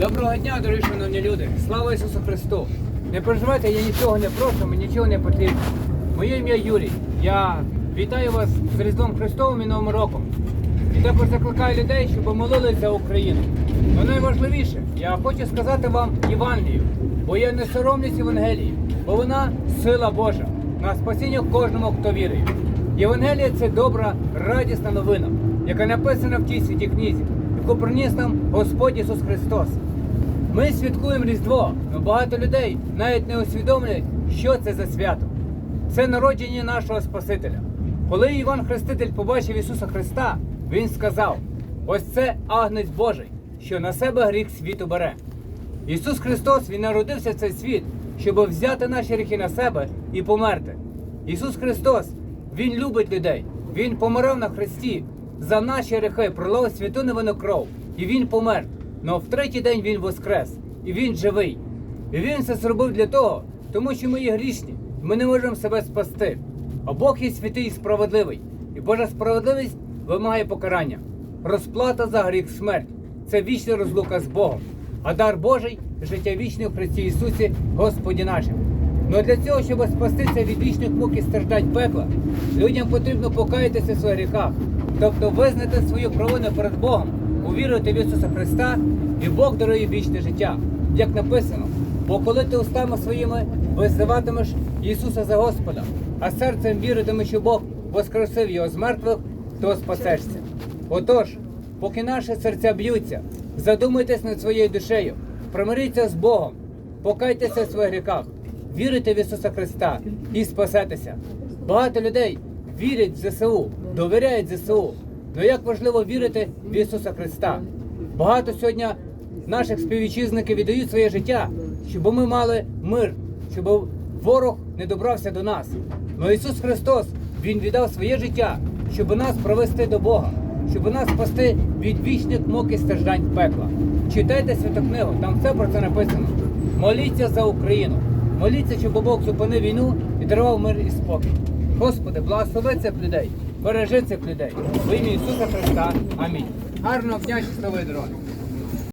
Доброго дня, дорогі шановні люди! Слава Ісусу Христу! Не переживайте, я нічого не прошу, мені нічого не потрібно. Моє ім'я Юрій. Я вітаю вас з Різдвом Христовим і Новим роком. І також закликаю людей, щоб молилися за Україну. Но найважливіше, я хочу сказати вам Євангелію, бо я не соромлюсь Євангелії, бо вона сила Божа на спасіння кожному, хто вірує. Євангелія це добра, радісна новина, яка написана в тій святій книзі, яку приніс нам Господь Ісус Христос. Ми святкуємо Різдво, але багато людей навіть не усвідомлюють, що це за свято. Це народження нашого Спасителя. Коли Іван Хреститель побачив Ісуса Христа, він сказав: ось це агнець Божий, що на себе гріх світу бере. Ісус Христос Він народився в цей світ, щоб взяти наші гріхи на себе і померти. Ісус Христос, Він любить людей. Він помирав на Христі за наші гріхи, пролив святу невинну кров, і Він помер. Но в третій день Він воскрес, і Він живий. І Він це зробив для того, тому що ми є грішні, ми не можемо себе спасти. А Бог є святий і справедливий, і Божа справедливість вимагає покарання. Розплата за гріх смерть це вічна розлука з Богом, а дар Божий життя вічне в Христі Ісусі, Господі нашим. Ну для цього, щоб спастися від вічних мук і страждань пекла, людям потрібно покаятися в своїх гріхах, тобто визнати свою провину перед Богом, увірувати в Ісуса Христа, і Бог дарує вічне життя. Як написано, бо коли ти устами своїми визиватимеш Ісуса за Господа, а серцем віритимеш, що Бог воскресив його з мертвих, то спасешся. Отож, поки наші серця б'ються, задумайтесь над своєю душею, примиріться з Богом, покайтеся в своїх гріхах, вірите в Ісуса Христа і спасетеся. Багато людей вірять в ЗСУ, довіряють ЗСУ. Але як важливо вірити в Ісуса Христа. Багато сьогодні наших співвітчизників віддають своє життя, щоб ми мали мир, щоб ворог не добрався до нас. Но Ісус Христос, Він віддав своє життя, щоб нас провести до Бога, щоб нас спасти від вічних мук і страждань пекла. Читайте святу книгу, там все про це написано. Моліться за Україну, моліться, щоб Бог зупинив війну і дарував мир і спокій. Господи, благослови цих людей, бережи цих людей. В ім'я Ісуса Христа. Амінь. Гарного дня, щасливої дороги.